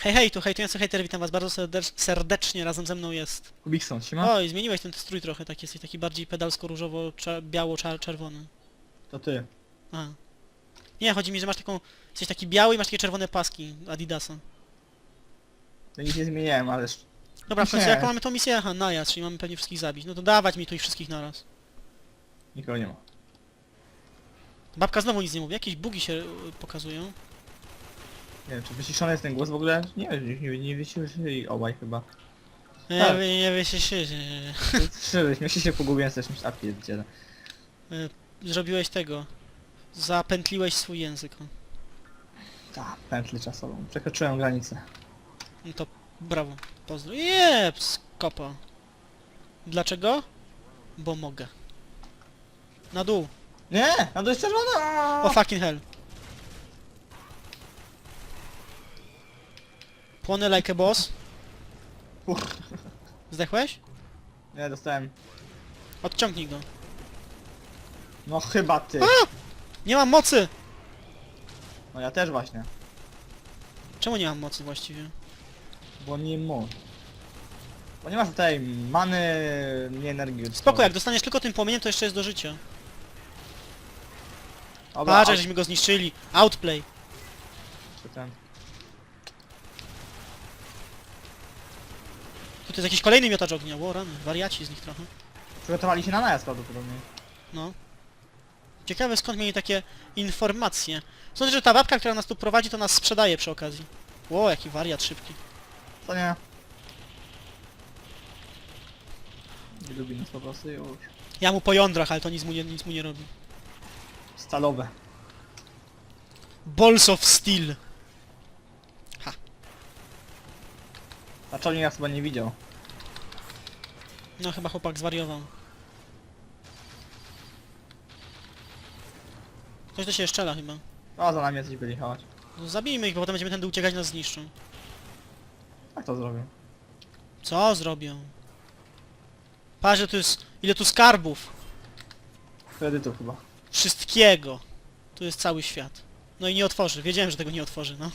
Hej, hej, tu hejtujący hejter, witam was bardzo serdecz- serdecznie, razem ze mną jest... Kubikson, siema? Oj, zmieniłeś ten strój trochę, tak jesteś taki bardziej pedalsko-różowo-biało-czerwony. To ty. Aha. Nie, chodzi mi, że masz taką... Jesteś taki biały i masz takie czerwone paski Adidasa. To nic nie zmieniałem, ale... Dobra, w końcu Nie. jaką mamy tą misję? Aha, najazd, czyli mamy pewnie wszystkich zabić. No to dawać mi tu ich wszystkich naraz. Nikogo nie ma. Babka znowu nic nie mówi, jakieś bugi się y, pokazują. Nie wiem, czy wyciszony jest ten głos w ogóle? Nie wiem, nie, nie wyciszyli obaj chyba. Nie, Tak. nie, nie, się, się, Szczerze, śmiesznie się pogubiłem niż tak pierdziele. Zrobiłeś tego. Zapętliłeś swój język. o. Ta, pętlę czasową. Przekroczyłem granicę. No to brawo. Pozdro. Jeps, kopa. Dlaczego? Bo mogę. Na dół. Nie! No to jest czerwona! O fucking hell. Płonę like a boss. Uff. Zdechłeś? Nie, dostałem. Odciągnij go. No chyba ty. Nie mam mocy! No ja też właśnie. Czemu nie mam mocy właściwie? Bo nie mu. Bo nie masz tutaj many, nie energii. Spoko, jak dostaniesz tylko tym płomieniem, to jeszcze jest do życia. Dobra, Patrz, a- żeśmy go zniszczyli. Outplay. czy ten. Tu jest jakiś kolejny miotacz ognia. Ło, rany. Wariaci z nich trochę. Przygotowali się na najazd prawdopodobnie. No. Ciekawe skąd mieli takie informacje. Sądzę, że ta babka, która nas tu prowadzi, to nas sprzedaje przy okazji. Ło, jaki wariat szybki. To nie. Nie lubi nas po prostu już. Ja mu po jądrach, ale to nic mu nie, nic mu nie robi. Stalowe. Balls of Steel. Naczelnik nas chyba nie widział. No chyba chłopak zwariował. Ktoś do siebie szczela chyba. O, za nami jacyś byli hałać. No zabijmy ich, bo potem będziemy tędy uciekać, nas zniszczą. Jak to zrobię? Co zrobią? Patrz, tu jest... Ile tu skarbów. Kredytów chyba. Wszystkiego. Tu jest cały świat. No i nie otworzy. Wiedziałem, że tego nie otworzy, no.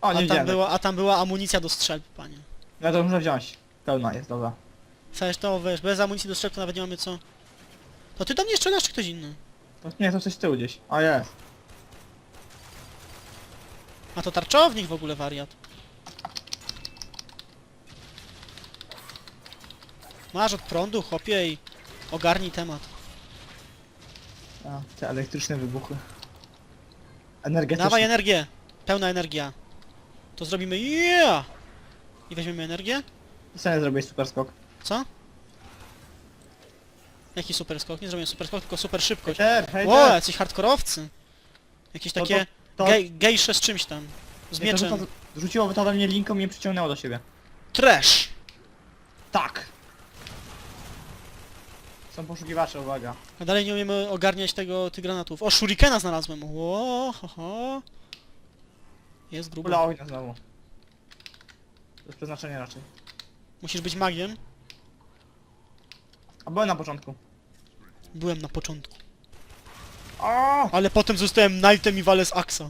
O, A nie tam, widziałem. była, a tam była amunicja do strzelb, panie. Ja to muszę wziąć. Pełna jest, dobra. Chcesz to, wiesz, bez amunicji do strzelb to nawet nie mamy co... To ty do mnie strzelasz, czy ktoś inny? To, nie, to coś z tyłu gdzieś. O, jest. A to tarczownik w ogóle wariat. Masz od prądu, chłopie, i ogarnij temat. A, te elektryczne wybuchy. Energetyczne. Dawaj energię! Pełna energia. To zrobimy yeah! I weźmiemy energię? Sobie zrobię super skok. Co? Jaki super skok? Nie zrobiłem super skok, tylko super szybkość. Hejter, hejter! O, jacyś hardkorowcy. Jakieś To- takie to- gej, gejsze z czymś tam. Z to mieczem. rzuca- Rzuciło to we mnie linką i mnie przyciągnęło do siebie. Trash! Tak! Są poszukiwacze, uwaga. A dalej nie umiemy ogarniać tego, tych granatów. O, shurikena znalazłem. Ło, ho, ho. Jest grubo. Kula ognia znowu. To jest przeznaczenie raczej. Musisz być magiem. A byłem na początku. Byłem na początku. O! Ale potem zostałem knightem i walę z Axa.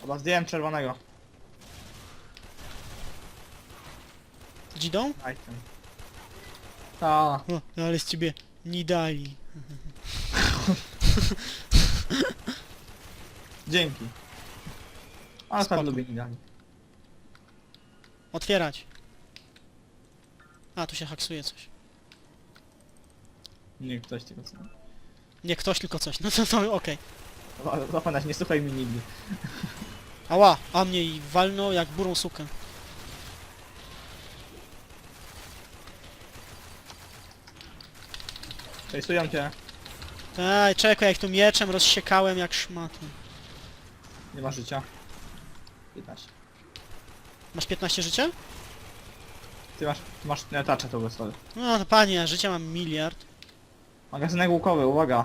Chyba zdjąłem czerwonego. Dzidą? Item. Ta. O, no ale z ciebie nie dali. Dzięki. Ale Spoko. skąd lubię Nidali. Otwierać. A, tu się haksuje coś. Nie, ktoś tego co. Nie ktoś, tylko coś. No to, to okej. Zapamiętać, nie słuchaj mi nigdy. Ała, a mnie i walno jak burą sukę. Częstują cię. Ej, czekaj, jak tu mieczem rozsiekałem jak szmatę. Nie ma życia. 15. Masz 15 życia? Ty masz, ty masz nie, to sorry. No to panie, życia mam miliard. Magazynek łukowy, uwaga.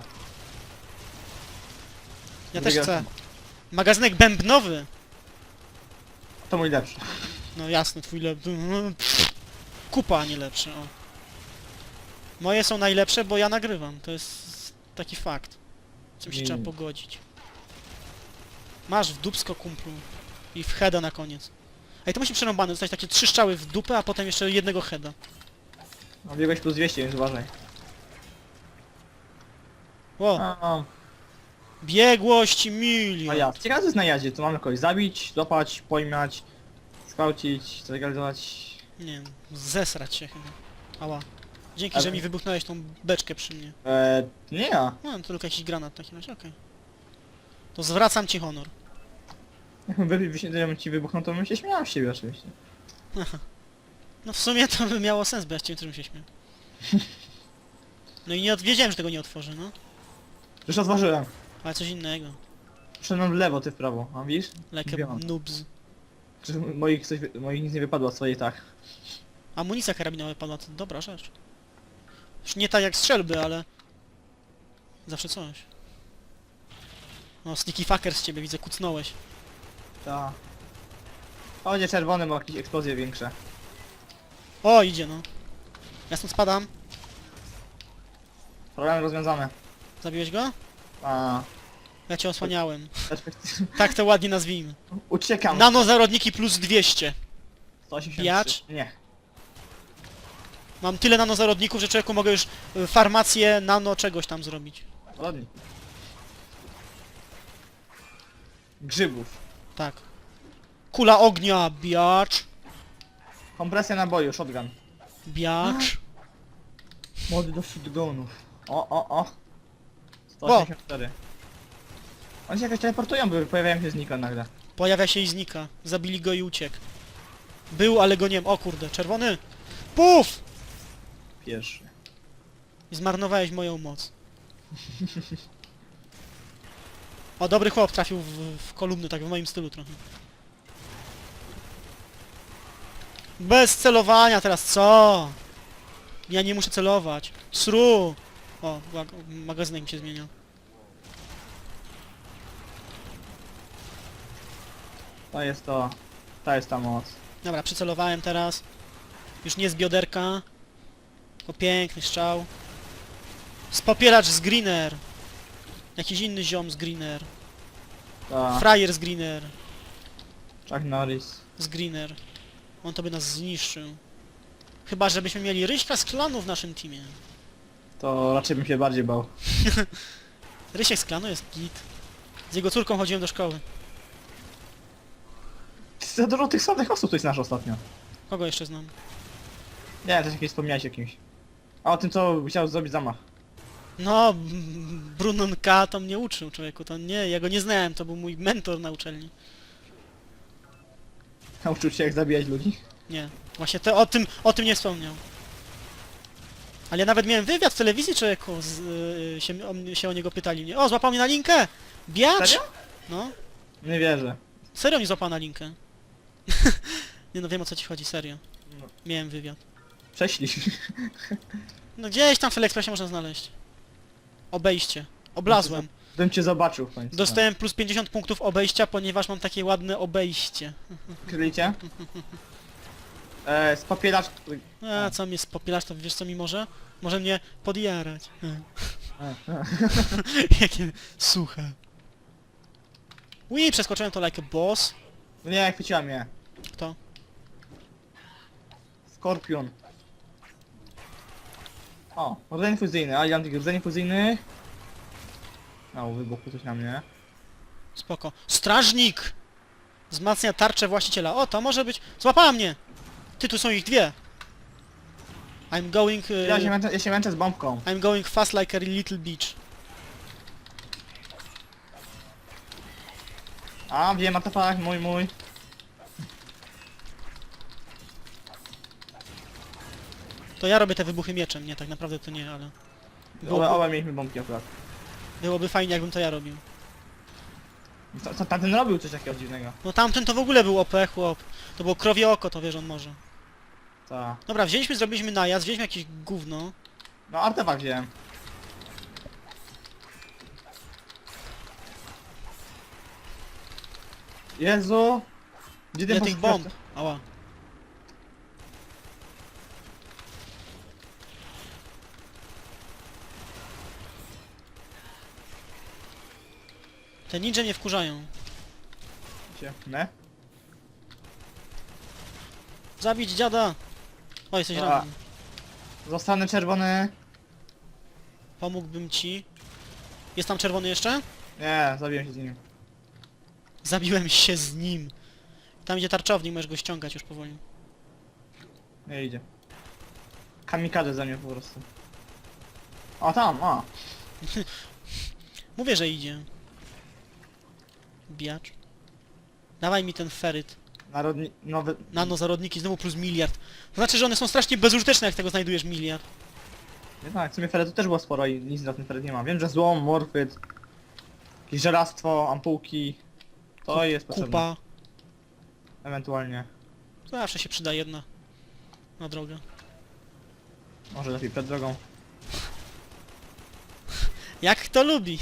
Ja też chcę. Magazynek bębnowy. To mój lepszy. No jasne, twój lepszy. Kupa, a nie lepszy, o. Moje są najlepsze, bo ja nagrywam. To jest taki fakt. Z czym się Nie, trzeba pogodzić. Masz w dubsko kumplu. I w heada na koniec. Ej, to musi przerąbane, dostać takie trzy strzały w dupę, a potem jeszcze jednego heada. No biegłeś plus 200, więc uważaj. O, A, biegłość a milion. ja. Ciekawe co jest na jadzie, to mamy kogoś zabić, złapać, pojmać, skwałcić, zlegalizować. Nie wiem, zesrać się chyba. Ała. Dzięki, Ale- że mi wybuchnąłeś tą beczkę przy mnie. Eee, nie ja. No, to tylko jakiś granat w takim razie, okej. To zwracam ci honor. Jakbym wy, wy, ci wybuchnął, to bym się śmiał z siebie oczywiście. No w sumie to by miało sens, bo ja z ciebie też bym się śmiał. No i nie od... wiedziałem, że tego nie otworzę, no. Już otworzyłem. Ale coś innego. Szedłem w lewo, ty w prawo. A widzisz? Like a Wiem. noobs. Czy moich, coś, wy- moich nic nie wypadło, swoje tak. Amunicja karabinowa padła, to dobra rzecz. Już nie tak jak strzelby, ale... Zawsze coś. No, sneaky fucker z ciebie, widzę, kucnąłeś. O, nie czerwony ma jakieś eksplozje większe. O, idzie, no. Ja stąd spadam. Problemy rozwiązane. Zabiłeś go? A. Ja cię osłaniałem. perspektyw- Tak to ładnie nazwijmy. Uciekam. Nanozarodniki plus 200. 183. Jacz? Nie. Mam tyle nanozarodników, że człowieku mogę już y, farmację nano czegoś tam zrobić. Ładnie. Grzybów. Tak. Kula ognia, biacz. Kompresja naboju, shotgun. Biacz. Młody do shotgunów. O, o, o. 184. Oni się jakoś teleportują, bo pojawiają się znika nagle. Pojawia się i znika. Zabili go i uciekł. Był, ale go nie ma. O kurde, czerwony. Puf! Pierwszy. Zmarnowałeś moją moc. O, dobry chłop trafił w, w kolumny, tak w moim stylu trochę. Bez celowania teraz, co? Ja nie muszę celować. Sru! O, magazynek mi się zmieniał. To jest to. To jest ta moc. Dobra, przycelowałem teraz. Już nie z bioderka. O piękny strzał. Spopielacz z Greener. Jakiś inny ziom z Greener. Ta. Frajer z Greener. Chuck Norris. Z Greener. On to by nas zniszczył. Chyba, żebyśmy mieli Ryśka z klanu w naszym teamie. To raczej bym się bardziej bał. Rysiek z klanu jest git. Z jego córką chodziłem do szkoły. Za dużo tych samych osób tu znasz ostatnio. Kogo jeszcze znam? Nie, też jakieś wspomniałeś o kimś. A o tym, co chciał zrobić zamach. No, Brunon K. to mnie uczył, człowieku. To nie, ja go nie znałem, to był mój mentor na uczelni. Nauczył się jak zabijać ludzi. Nie. Właśnie te, o, tym, o tym nie wspomniał. Ale ja nawet miałem wywiad w telewizji, człowieku, z, y, się, o, mnie- się o niego pytali. Mnie, o, złapał mnie na linkę! Biacz! Serio? No, Nie wierzę. serio mnie złapał na linkę. nie no, wiem o co ci chodzi, serio. No. Miałem wywiad. Prześlij. No gdzieś tam w Expressie można znaleźć. Obejście. Oblazłem. Bym cię zobaczył w końcu. Dostałem plus 50 punktów obejścia, ponieważ mam takie ładne obejście. Krylicie? E, spapielacz... A, co mnie spopielasz, to wiesz co mi może? Może mnie podjarać. E, e. Jakie suche. Ui, przeskoczyłem to like a boss. No nie, chwyciła mnie. Kto? Skorpion. O, rdzeń fuzyjny, a antyk rdzeń fuzyjny. O, wybuchło coś na mnie. Spoko. Strażnik! Wzmacnia tarczę właściciela. O, to może być... Złapała mnie! Ty, tu są ich dwie. I'm going... y, Ja się męczę, ja się męczę z bombką. I'm going fast like a little bitch. A, wiem, artefakt, mój, mój. To ja robię te wybuchy mieczem. Nie, tak naprawdę to nie, ale... Byłoby, oba mieliśmy bombki akurat. byłoby fajnie, jakbym to ja robił. To, to, tamten robił coś takiego dziwnego. No tamten to w ogóle był OP, chłop. To było krowie oko, to wiesz, on może. Ta. Dobra, wzięliśmy, zrobiliśmy najazd, wzięliśmy jakieś gówno. No, artefakt wziąłem. Jezu! Gdzie Ile tych bomb? Ała. Te ninja mnie wkurzają. Zabić dziada! O, jesteś A. ranny. Zostanę czerwony. Pomógłbym ci. Jest tam czerwony jeszcze? Nie, zabiłem się z nim. Zabiłem się z nim. Tam idzie tarczownik, możesz go ściągać już powoli. Nie idzie. Kamikaze za mnie po prostu. O tam, o. Mówię, że idzie. Biacz. Dawaj mi ten feryt. Narodni... nowy... Nanozarodniki znowu plus miliard. To znaczy, że one są strasznie bezużyteczne, jak tego znajdujesz miliard. Nie tak, w sumie feretu też było sporo i nic na ten feret nie ma. Wiem, że złom, morfyt, jakieś żelastwo, ampułki. To jest potrzebne. Kupa. Ewentualnie. Zawsze się przyda jedna. Na drogę. Może lepiej przed drogą. Jak kto lubi.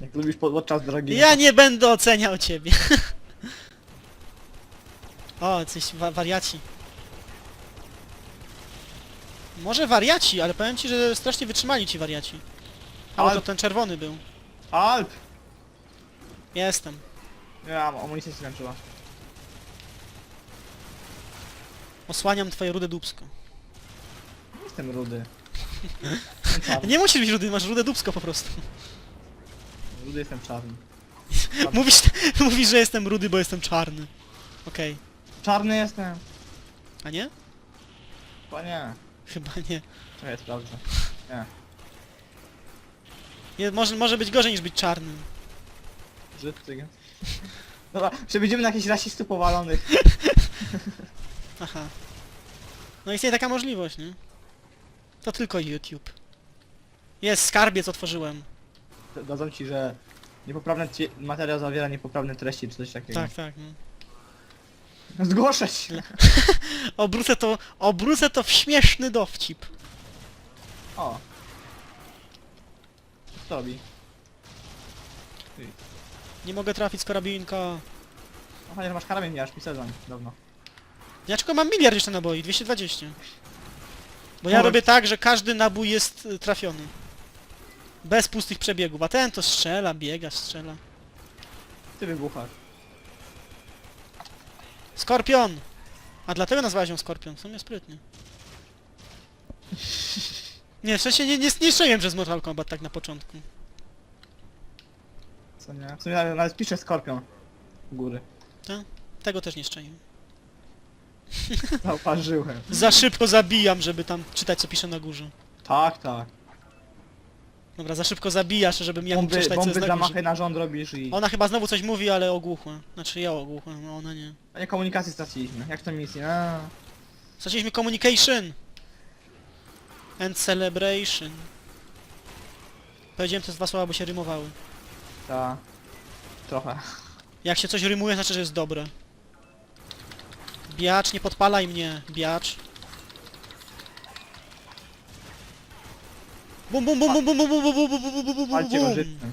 Jak lubisz pod- podczas drogi. Ja nie będę oceniał ciebie. o, coś wa wariaci. Może wariaci, ale powiem ci, że strasznie wytrzymali ci wariaci. A to Ale- ten czerwony był. Alp! Jestem. Ja, amunicja się skończyła. Osłaniam twoje rude dubsko. Nie Jestem rudy. Nie musisz być rudy, masz rude dubsko po prostu. Rudy jestem czarny. Mówisz, mówisz, że jestem rudy, bo jestem czarny. Okej. Czarny jestem. A nie? Chyba nie. Chyba nie. Czekaj, sprawdzę. nie może, może być gorzej niż być czarnym. Brzydcy. Dobra, przebydziemy na jakichś rasistów powalonych. Aha. No istnieje taka możliwość, nie? To tylko YouTube. Jest, skarbiec otworzyłem. Dadzą ci, że niepoprawny materiał zawiera niepoprawne treści czy coś takiego. Tak, tak. No. Zgłoszę się. Obrócę to, obrócę to w śmieszny dowcip. O. Co robi? Nie mogę trafić z karabinka. No chociaż masz karabin, nie aż mi sezon dawno. Dlaczego mam miliard jeszcze naboi? 220. Bo ja Oj. robię tak, że każdy nabój jest y, trafiony. Bez pustych przebiegów, a ten to strzela, biega, strzela. Ty wybuchasz. Skorpion! A dlatego nazwałeś ją Skorpion, w sumie sprytnie. Nie, w sensie nie, nie, nie strzeliłem przez Mortal Kombat tak na początku. Co nie? W sumie nawet, nawet pisze skorpion. U góry. Tego też nie strzeliłem. Zauważyłem. Za szybko zabijam, żeby tam czytać co pisze na górze. Tak, tak. Dobra, za szybko zabijasz, żebym ja mógł Bomby, przeczytać co bomby jest górze. zamachy na rząd robisz i... Ona chyba znowu coś mówi, ale ogłuchła. Znaczy ja ogłuchłem, a ona nie. A nie komunikacji straciliśmy. Jak to misja? A, Straciliśmy communication. And celebration. Powiedziałem te dwa słowa, bo się rymowały. ta... Trochę. Jak się coś rymuje, znaczy, że jest dobre. Biacz, nie podpalaj mnie, biacz. Bum bum bum bum bum bum bum bum bum bum bum bum bum Palcie go bum życiem.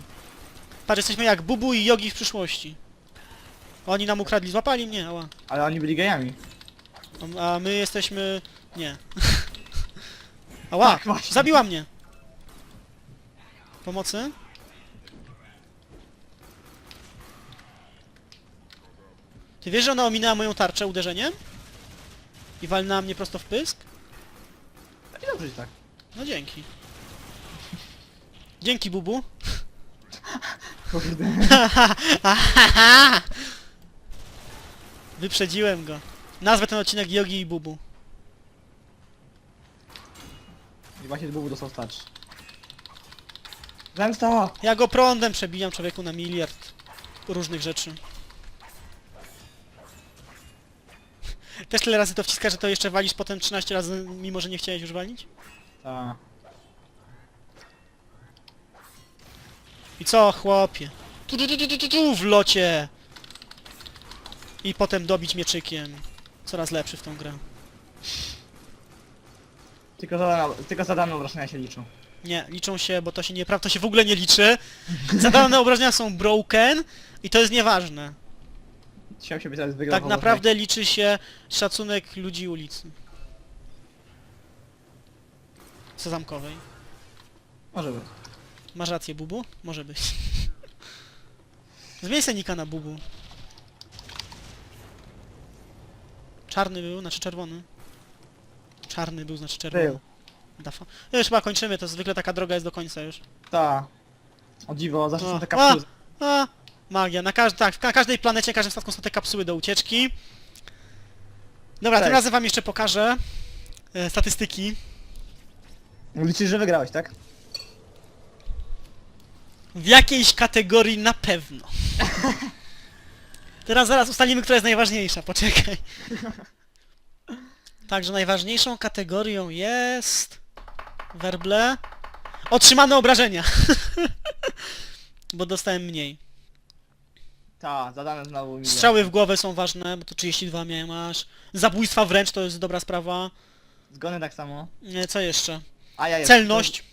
Patrz, jesteśmy jak Bubu i Yogi w przyszłości. Oni nam ukradli, złapali mnie, ała. Ale oni byli gejami. A- my jesteśmy... nie. Ała, Tak, właśnie. zabiła mnie. Pomocy? Ty wiesz, że ona ominęła moją tarczę uderzeniem? I walnęła mnie prosto w pysk? I dobrze tak. No dzięki. Dzięki, Bubu. Kurde. Wyprzedziłem go. Nazwę ten odcinek Yogi i Bubu. I właśnie Bubu dostał starczy. Zemsta! Ja go prądem przebijam człowieku na miliard różnych rzeczy. Też tyle razy to wciska, że to jeszcze walisz potem 13 razy, mimo że nie chciałeś już walić? Ta. I co, chłopie? Tu, tu, tu, tu, tu, tu, w locie! I potem dobić mieczykiem. Coraz lepszy w tą grę. Tylko zadane, tylko obrażenia się liczą. Nie, liczą się, bo to się nie to się w ogóle nie liczy. Zadane obrażenia są broken i to jest nieważne. Chciałem się teraz wygrał. Tak naprawdę liczy się szacunek ludzi ulicy. Sezamkowej. Może być. Masz rację, Bubu? Może być. Zmień senika na Bubu. Czarny był, znaczy czerwony. Czarny był, znaczy czerwony. Był. Dafa. No już chyba kończymy, to zwykle taka droga jest do końca już. Ta. O dziwo, zawsze są te a! kapsuły. A, magia. Na każ tak, na każdej planecie, każdym statku są te kapsuły do ucieczki. Dobra, tym razem wam jeszcze pokażę e, statystyki. Liczysz, że wygrałeś, tak? W jakiejś kategorii na pewno. Teraz zaraz ustalimy, która jest najważniejsza, poczekaj. Także najważniejszą kategorią jest... Werble... Otrzymane obrażenia. Bo dostałem mniej. Ta, zadane znowu milion. Strzały w głowę są ważne, bo to 32 miałem aż. Zabójstwa wręcz to jest dobra sprawa. Zgony tak samo. Nie, Co jeszcze? A ja. Celność.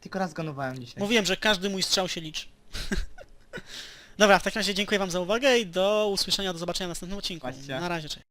Tylko raz zgonowałem dzisiaj. Mówiłem, że każdy mój strzał się liczy. Dobra, w takim razie dziękuję wam za uwagę i do usłyszenia, do zobaczenia w następnym odcinku. Patrzcie. Na razie, cześć.